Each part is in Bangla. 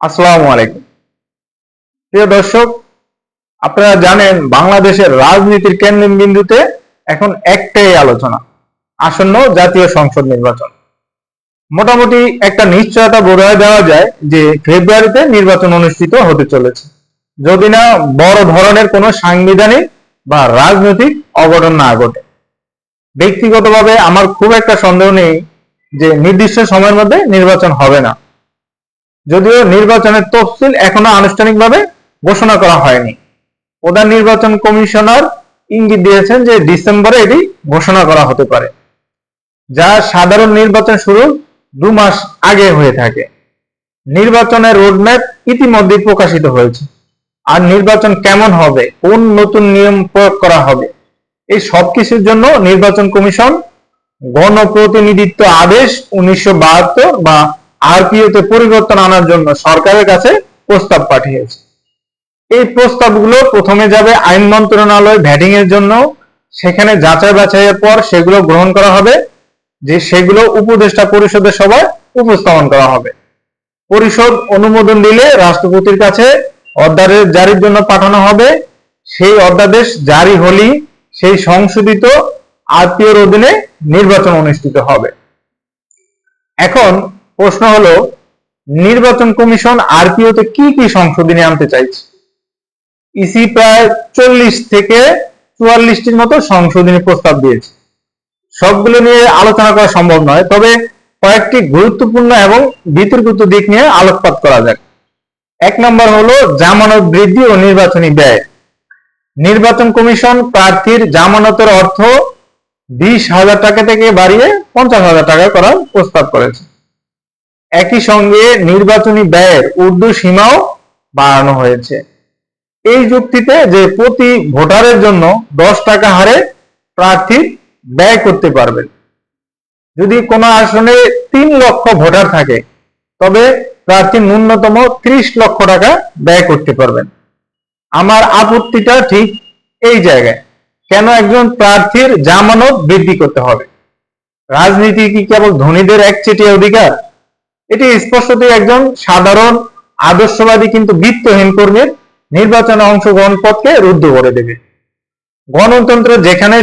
আসসালামু আলাইকুম। প্রিয় দর্শক, আপনারা জানেন বাংলাদেশের রাজনীতির কেন্দ্রবিন্দুতে এখন একটাই আলোচনা, আসন্ন জাতীয় সংসদ নির্বাচন। মোটামুটি একটা নিশ্চয়তা বোধহয় দেওয়া যায় যে ফেব্রুয়ারিতে নির্বাচন অনুষ্ঠিত হতে চলেছে। যদি না বড় ধরনের কোনো সাংবিধানিক বা রাজনৈতিক অঘটন না ঘটে। ব্যক্তিগতভাবে আমার খুব একটা সন্দেহ নেই যে নির্দিষ্ট সময়ের মধ্যে নির্বাচন হবে না। যদিও নির্বাচনের তফসিল এখনও আনুষ্ঠানিকভাবে ঘোষণা করা হয়নি। প্রধান নির্বাচন কমিশনার ইঙ্গিত দিয়েছেন যে ডিসেম্বরে এটি ঘোষণা করা হতে পারে। যা সাধারণ নির্বাচন শুরু দু মাস আগে হয়ে থাকে। নির্বাচনের রোডম্যাপ ইতিমধ্যে প্রকাশিত হয়েছে। আর নির্বাচন কেমন হবে, কোন নতুন নিয়ম প্রয়োগ করা হবে, এই সবকিছুর জন্য নির্বাচন কমিশন গণপ্রতিনিধিত্ব আদেশ উনিশশো বাহাত্তর বা আরপিওতে পরিবর্তন আনার জন্য সরকারের কাছে প্রস্তাব পাঠিয়েছে। এই প্রস্তাবগুলো প্রথমে যাবে আইন মন্ত্রণালয় ভ্যাটিং এর জন্য। সেখানে যাচাই বাছাইয়ের পর সেগুলো গ্রহণ করা হবে, যে সেগুলো উপদেষ্টা পরিষদের সভায় উপস্থাপন করা হবে। পরিষদ অনুমোদন দিলে রাষ্ট্রপতির কাছে অধ্যাদেশ জারির জন্য পাঠানো হবে। সেই অধ্যাদেশ জারি হলেই সেই সংশোধিত আরপিওর অধীনে নির্বাচন অনুষ্ঠিত হবে। এখন প্রশ্ন হলো, নির্বাচন কমিশন আরপিওতে কি কি সংশোধনী আনতে চাইছে? ইসি প্রায় চল্লিশ থেকে চুয়াল্লিশটির মতো সংশোধনী প্রস্তাব দিয়েছে। সবগুলো নিয়ে আলোচনা করা সম্ভব নয়, তবে কয়েকটি গুরুত্বপূর্ণ এবং বিতর্কিত দিক নিয়ে আলোকপাত করা যাক। এক নম্বর হলো জামানত বৃদ্ধি ও নির্বাচনী ব্যয়। নির্বাচন কমিশন প্রার্থীর জামানতের অর্থ বিশ হাজার টাকা থেকে বাড়িয়ে পঞ্চাশ হাজার টাকা করার প্রস্তাব করেছে। একই সঙ্গে নির্বাচনী ব্যয়ের উর্দু সীমাও বাড়ানো হয়েছে। এই যুক্তিতে যে প্রতি ভোটারের জন্য দশ টাকা হারে প্রার্থী ব্যয় করতে পারবেন। যদি কোনো আসনে তিন লক্ষ ভোটার থাকে, তবে প্রার্থী ন্যূনতম ত্রিশ লক্ষ টাকা ব্যয় করতে পারবেন। আমার আপত্তিটা ঠিক এই জায়গায়, কেন একজন প্রার্থীর জামানত বৃদ্ধি করতে হবে? রাজনীতি কি কেবল ধনীদের একচেটিয়া অধিকার? এটি স্পষ্টতই একজন সাধারণ আদর্শবাদী কিন্তু বিত্তহীন কর্মীর নির্বাচনে অংশগ্রহণ পথকে রুদ্ধ করে দেবে। গণতন্ত্র যেখানে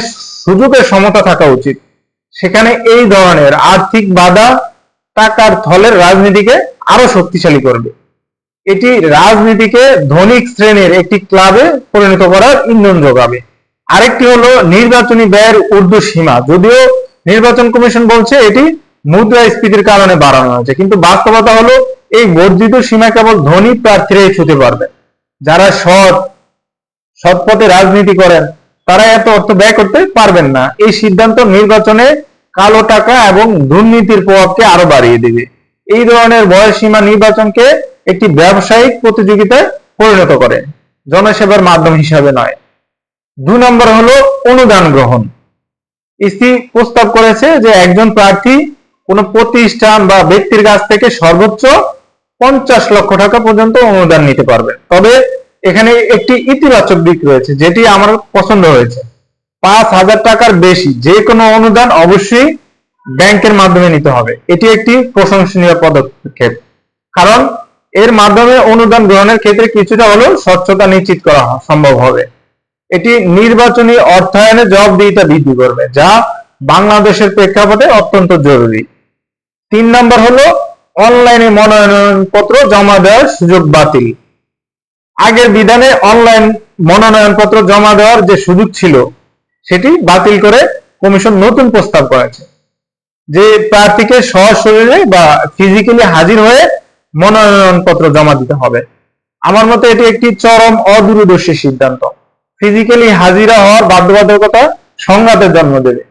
সুযোগের সমতা থাকা উচিত, সেখানে এই ধরনের আর্থিক বাধা টাকার থলের রাজনীতিকে আরও শক্তিশালী করবে। এটি রাজনীতিকে ধনিক শ্রেণির একটি ক্লাবে পরিণত করার ইন্ধন যোগাবে। আরেকটি হলো নির্বাচনী ব্যয়ের ঊর্ধ্ব সীমা যদিও নির্বাচন কমিশন বলছে এটি মুদ্রাস্ফীতির কারণে বাড়ানো হয়েছে। কিন্তু বাস্তবতা হলো, এই বর্ধিত সীমা কেবল ধনী প্রার্থীরাই ছুতে পারবে। যারা সৎ সৎ পথে রাজনীতি করেন তারা এত অর্থ ব্যয় করতে পারবেন না। এই সিদ্ধান্ত নির্বাচনে কালো টাকা এবং দুর্নীতির প্রভাবকে আরও বাড়িয়ে দেবে। এই ধরনের বয়সীমা নির্বাচনকে একটি ব্যবসায়িক প্রতিযোগিতায় পরিণত করে। জনসেবার মাধ্যম হিসাবে নয়। দু নম্বর হলো অনুদান গ্রহণ। ইসি প্রস্তাব করেছে যে একজন প্রার্থী কোন প্রতিষ্ঠান বা ব্যক্তির কাছ থেকে সর্বোচ্চ পঞ্চাশ লক্ষ টাকা পর্যন্ত অনুদান নিতে পারবে। তবে এখানে একটি ইতিবাচক দিক রয়েছে, যেটি আমার পছন্দ হয়েছে। পাঁচ হাজার টাকার বেশি যে কোনো অনুদান অবশ্যই ব্যাংকের মাধ্যমে নিতে হবে। এটি একটি প্রশংসনীয় পদক্ষেপ। কারণ এর মাধ্যমে অনুদান গ্রহণের ক্ষেত্রে কিছুটা হলেও স্বচ্ছতা নিশ্চিত করা সম্ভব হবে। এটি নির্বাচনী অর্থায়নের জবাবদিহিতা বৃদ্ধি করবে, যা বাংলাদেশের প্রেক্ষাপটে অত্যন্ত জরুরি। তিন নম্বর হলো অনলাইনে মনোনয়নপত্র জমা দেওয়ার সুযোগ বাতিল। আগের বিধানে অনলাইন মনোনয়নপত্র জমা দেওয়ার যে সুযোগ ছিল, সেটি বাতিল করে কমিশন নতুন প্রস্তাব করেছে। যে প্রার্থীকে সশরীরে বা ফিজিক্যালি হাজির হয়ে মনোনয়নপত্র জমা দিতে হবে। আমার মতে এটি একটি চরম অদূরদর্শী সিদ্ধান্ত। ফিজিক্যালি হাজিরা হওয়ার বাধ্যবাধকতা সংঘাতের জন্ম দেবে।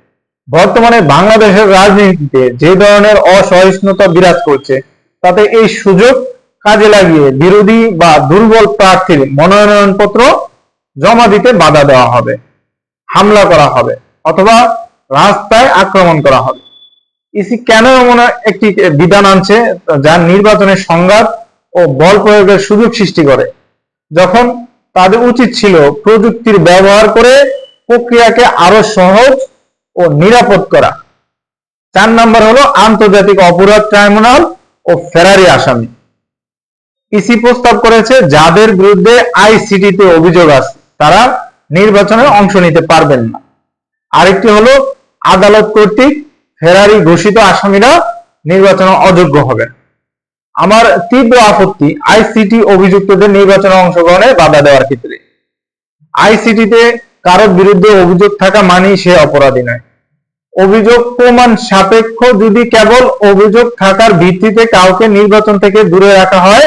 বর্তমানে বাংলাদেশের রাজনীতিতে যে ধরনের অসহিষ্ণুতা বিরাজ করছে, তাতে এই সুযোগ কাজে লাগিয়ে বিরোধী বা দুর্বল প্রার্থীর মনোনয়নপত্র জমা দিতে বাধা দেওয়া হবে, হামলা করা হবে, অথবা রাস্তায় আক্রমণ করা হবে। ইসি কেন এমন একটি বিধান আনছে, যা নির্বাচনের সংঘাত ও বল প্রয়োগের সুযোগ সৃষ্টি করে? যখন তাদের উচিত ছিল প্রযুক্তির ব্যবহার করে প্রক্রিয়াকে আরও সহজ ও নিরাপদ করা। চার নম্বর হলো আন্তর্জাতিক অপরাধ ট্রাইব্যুনাল ও ফেরারি আসামি। ইসি প্রস্তাব করেছে যাদের বিরুদ্ধে আইসিটিতে অভিযোগ আছে, তারা নির্বাচনে অংশ নিতে পারবেন না। আরেকটি হলো আদালত কর্তৃক ফেরারি ঘোষিত আসামিরা নির্বাচনে অযোগ্য হবেন। আমার তীব্র আপত্তি আইসিটি অভিযুক্তদের নির্বাচনে অংশগ্রহণে বাধা দেওয়ার ক্ষেত্রে। আইসিটিতে কারোর বিরুদ্ধে অভিযোগ থাকা মানেই সে অপরাধী নয়। অভিযোগ প্রমাণ সাপেক্ষ যদি কেবল অভিযোগ থাকার ভিত্তিতে কাউকে নির্বাচন থেকে দূরে রাখা হয়,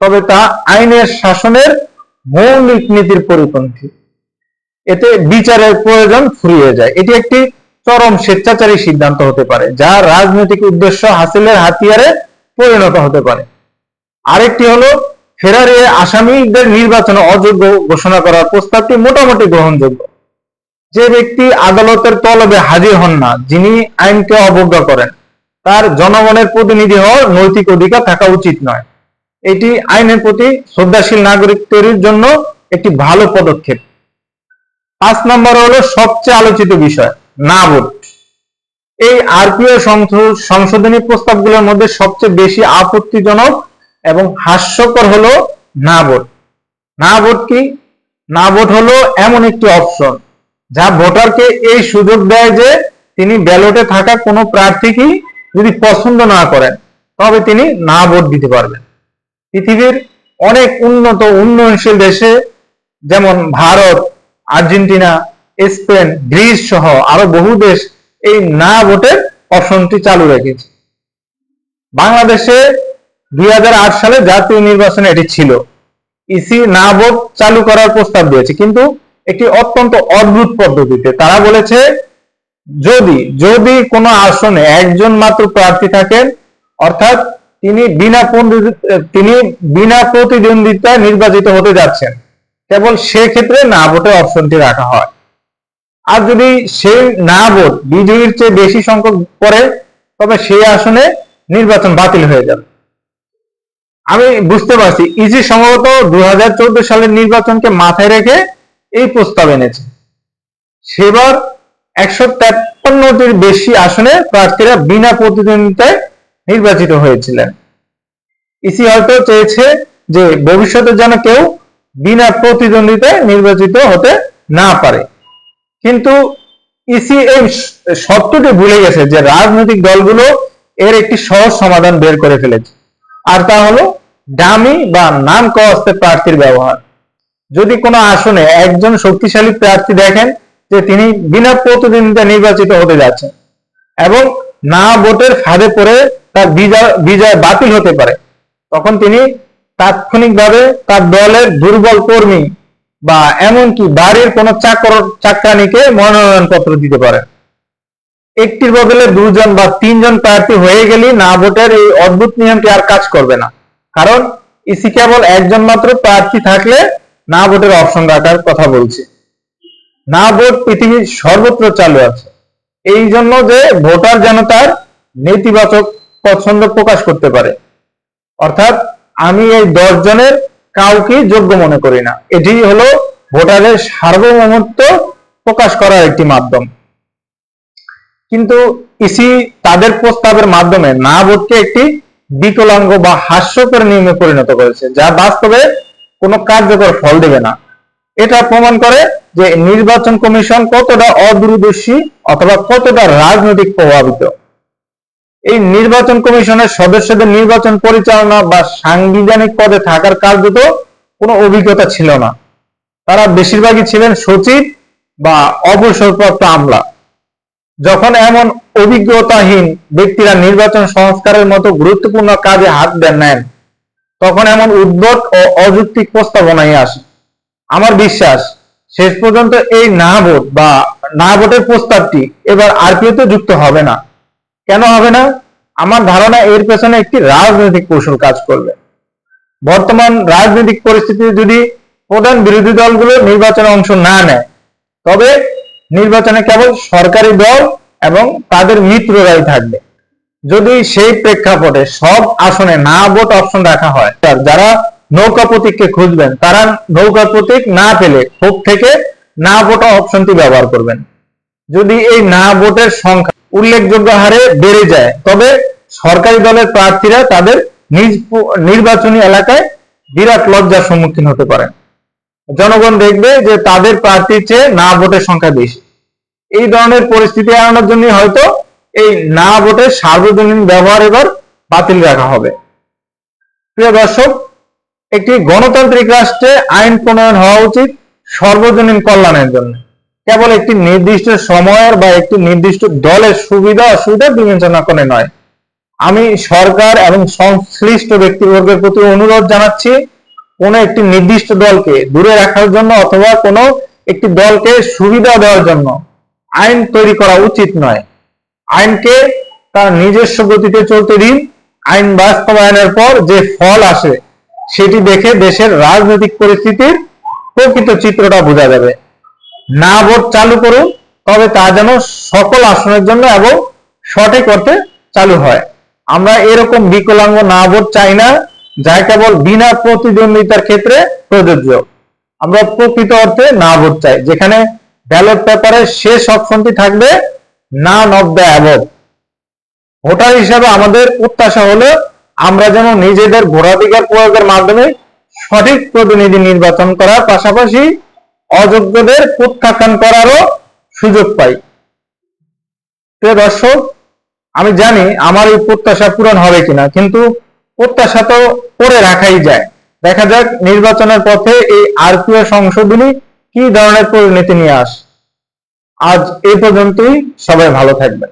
তবে তা আইনের শাসনের মৌলিক নীতির পরিপন্থী। এতে বিচারের প্রয়োজন ফুরিয়ে যায়। এটি একটি চরম স্বেচ্ছাচারী সিদ্ধান্ত হতে পারে, যা রাজনৈতিক উদ্দেশ্য হাসিলের হাতিয়ারে পরিণত হতে পারে। আরেকটি হলো ফেরারি আসামিদের নির্বাচনে অযোগ্য ঘোষণা করার প্রস্তাবটি মোটামুটি গ্রহণযোগ্য। যে ব্যক্তি আদালতের তলবে হাজির হন না, যিনি আইনকে অবজ্ঞা করেন, তার জনগণের প্রতিনিধি হওয়ার নৈতিক অধিকার থাকা উচিত নয়। এটি আইনের প্রতি শ্রদ্ধাশীল নাগরিক তৈরির জন্য একটি ভালো পদক্ষেপ। পাঁচ নম্বর হলো সবচেয়ে আলোচিত বিষয় না ভোট এই আরপিও সংশোধনী প্রস্তাবগুলোর মধ্যে সবচেয়ে বেশি আপত্তিজনক এবং হাস্যকর হলো না ভোট না ভোট কি? না ভোট হলো এমন একটি অপশন যা ভোটারকে এই সুযোগ দেয় যে তিনি ব্যালটে থাকা কোনো প্রার্থীকেই যদি পছন্দ না করেন, তবে তিনি না ভোট দিতে পারবেন। পৃথিবীর অনেক উন্নত, উন্নয়নশীল দেশে যেমন ভারত, আর্জেন্টিনা, স্পেন, গ্রিস সহ আরও বহু দেশ এই না ভোটের অপশনটি চালু রেখেছে। বাংলাদেশে দুই হাজার আট সালে জাতীয় নির্বাচনে এটি ছিল। ইসি না ভোট চালু করার প্রস্তাব দিয়েছে, কিন্তু একটি অত্যন্ত অদ্ভুত পদ্ধতিতে। তারা বলেছে, যদি যদি কোনো আসনে একজন মাত্র প্রার্থী থাকেন, অর্থাৎ তিনি বিনা তিনি বিনা প্রতিদ্বন্দ্বিতায় নির্বাচিত হতে যাচ্ছেন, কেবল সেক্ষেত্রে না ভোটের অপশনটি রাখা হয়। আর যদি সেই না ভোট বিজয়ীর চেয়ে বেশি সংখ্যক পড়ে, তবে সেই আসনে নির্বাচন বাতিল হয়ে যাবে। আমি বুঝতে পারছি, ইজি সম্ভবত দু হাজার চৌদ্দ সালের নির্বাচনকে মাথায় রেখে এই প্রস্তাব এনেছে। সেবার একশো তেপ্পান্নটির বেশি আসনে প্রার্থীরা বিনা প্রতিদ্বন্দ্বিতায় নির্বাচিত হয়েছিলেন। ইসি হয়তো চেয়েছে যে ভবিষ্যতে যেন কেউ বিনা প্রতিদ্বন্দ্বিতায় নির্বাচিত হতে না পারে। কিন্তু ইসি এই সত্যটি ভুলে গেছে যে রাজনৈতিক দলগুলো এর একটি সহজ সমাধান বের করে ফেলেছে। আর তা হলো ডামি বা নাম কস্তে প্রার্থীর ব্যবহার। যদি কোনো আসনে একজন শক্তিশালী প্রার্থী দেখেন যে তিনি বিনা প্রতিদ্বন্দ্বিতা নির্বাচিত হতে যাচ্ছেন এবং না ভোটের ফাঁদে পড়ে তার বিজয় বাতিল হতে পারে, তখন তিনি তাৎক্ষণিকভাবে তার দলের দুর্বল কর্মী বা এমনকি বাড়ির কোনো চাকর, চাকরানিকে মনোনয়ন পত্র দিতে পারে একটির বদলে দুজন বা তিনজন প্রার্থী হয়ে গেলেই না ভোটের এই অদ্ভুত নিয়মটি আর কাজ করবে না। কারণ ইসি কেবল একজন মাত্র প্রার্থী থাকলে না ভোটের অপশন রাখার কথা বলছে। না ভোট পৃথিবীর সর্বত্র চালু আছে। এই জন্য যে ভোটার যেন তার নেতিবাচক পছন্দ প্রকাশ করতে পারে। অর্থাৎ আমি এই দশ জনের কাউকে যোগ্য মনে করি না। এটি হলো ভোটারের সার্বভৌমত্ব প্রকাশ করার একটি মাধ্যম। কিন্তু ইসি তাদের প্রস্তাবের মাধ্যমে না ভোটকে একটি বিকলাঙ্গ বা হাস্যকর নিয়মে পরিণত করেছে, যা বাস্তবে কোনো কার্যকর ফল দেবে না। এটা প্রমাণ করে যে নির্বাচন কমিশন কতটা অদূরদর্শী অথবা কতটা রাজনৈতিক প্রভাবিত। এই নির্বাচন কমিশনের সদস্যদের নির্বাচন পরিচালনা বা সাংবিধানিক পদে থাকার কার্যত কোনো অভিজ্ঞতা ছিল না। তারা বেশিরভাগই ছিলেন সচিব বা অবসরপ্রাপ্ত আমলা। যখন এমন অভিজ্ঞতাহীন ব্যক্তিরা নির্বাচন সংস্কারের মতো গুরুত্বপূর্ণ কাজে হাত দেন নেন তখন এমন উদ্ভট ও অযৌক্তিক প্রস্তাবনাই আসে। আমার বিশ্বাস, শেষ পর্যন্ত এই না ভোট বা না ভোটের প্রস্তাবটি এবার আরপিওতে যুক্ত হবে না। কেন হবে না? আমার ধারণা এর পেছনে একটি রাজনৈতিক কৌশল কাজ করবে। বর্তমান রাজনৈতিক পরিস্থিতিতে যদি প্রধান বিরোধী দলগুলো নির্বাচনে অংশ না নেয়, তবে নির্বাচনে কেবল সরকারি দল এবং তাদের মিত্ররাই থাকবে। যদি সেই প্রেক্ষাপটে সব আসনে না ভোট অপশন রাখা হয় যারা নৌকা প্রতীককে খুঁজবেন, তারা নৌকা প্রতীক না পেলে ক্ষোভ থেকে না ভোট অপশনটি ব্যবহার করবেন। যদি এই না ভোটের সংখ্যা উল্লেখযোগ্য হারে বেড়ে যায়, তবে সরকারি দলের প্রার্থীরা তাদের নিজ নির্বাচনী এলাকায় বিরাট লজ্জার সম্মুখীন হতে পারেন। জনগণ দেখবে যে তাদের প্রার্থীর চেয়ে না ভোটের সংখ্যা বেশি। এই ধরনের পরিস্থিতি এড়ানোর জন্য হয়তো এই না ভোটের সার্বজনীন ব্যবহার এবার বাতিল রাখা হবে। প্রিয় দর্শক, একটি গণতান্ত্রিক রাষ্ট্রে আইন প্রণয়ন হওয়া উচিত সর্বজনীন কল্যাণের জন্য। কেবল একটি নির্দিষ্ট সময়ের বা একটি নির্দিষ্ট দলের সুবিধা অসুবিধা বিবেচনা করে নয়। আমি সরকার এবং সংশ্লিষ্ট ব্যক্তিবর্গের প্রতি অনুরোধ জানাচ্ছি, কোন একটি নির্দিষ্ট দলকে দূরে রাখার জন্য অথবা কোনো একটি দলকে সুবিধা দেওয়ার জন্য আইন তৈরি করা উচিত নয়। আইনকে তার নিজস্ব গতিতে চলতে দিন। আইন বাস্তবায়নের পর যে ফল আসে, সেটি দেখে দেশের রাজনৈতিক পরিস্থিতির প্রকৃত চিত্রটা বোঝা যাবে। না ভোট চালু করুন, তবে তা যেন সকল আসনের জন্য এবং সঠিক অর্থে চালু হয়। আমরা এরকম বিকলাঙ্গ না ভোট চাই না যা কেবল বিনা প্রতিদ্বন্দ্বিতার ক্ষেত্রে প্রযোজ্য। আমরা প্রকৃত অর্থে না ভোট চাই, যেখানে ব্যালট পেপারের শেষ অপশনটি থাকবে না অফ দ্য অ্যাবভ ভোটার হিসাবে আমাদের প্রত্যাশা হলো আমরা যেন নিজেদের ভোটাধিকার প্রয়োগের মাধ্যমে সঠিক প্রতিনিধি নির্বাচন করার পাশাপাশি অযোগ্যদের প্রত্যাখ্যান করারও সুযোগ পাই। প্রিয় দর্শক, আমি জানি আমার এই প্রত্যাশা পূরণ হবে কিনা, কিন্তু প্রত্যাশা তো করে রাখাই যায়। দেখা যাক নির্বাচনের পথে এই আরপিও সংশোধনী কি ধরনের পরিণতি নিয়ে আস? আজ এই পর্যন্তই। সবাই ভালো থাকবেন।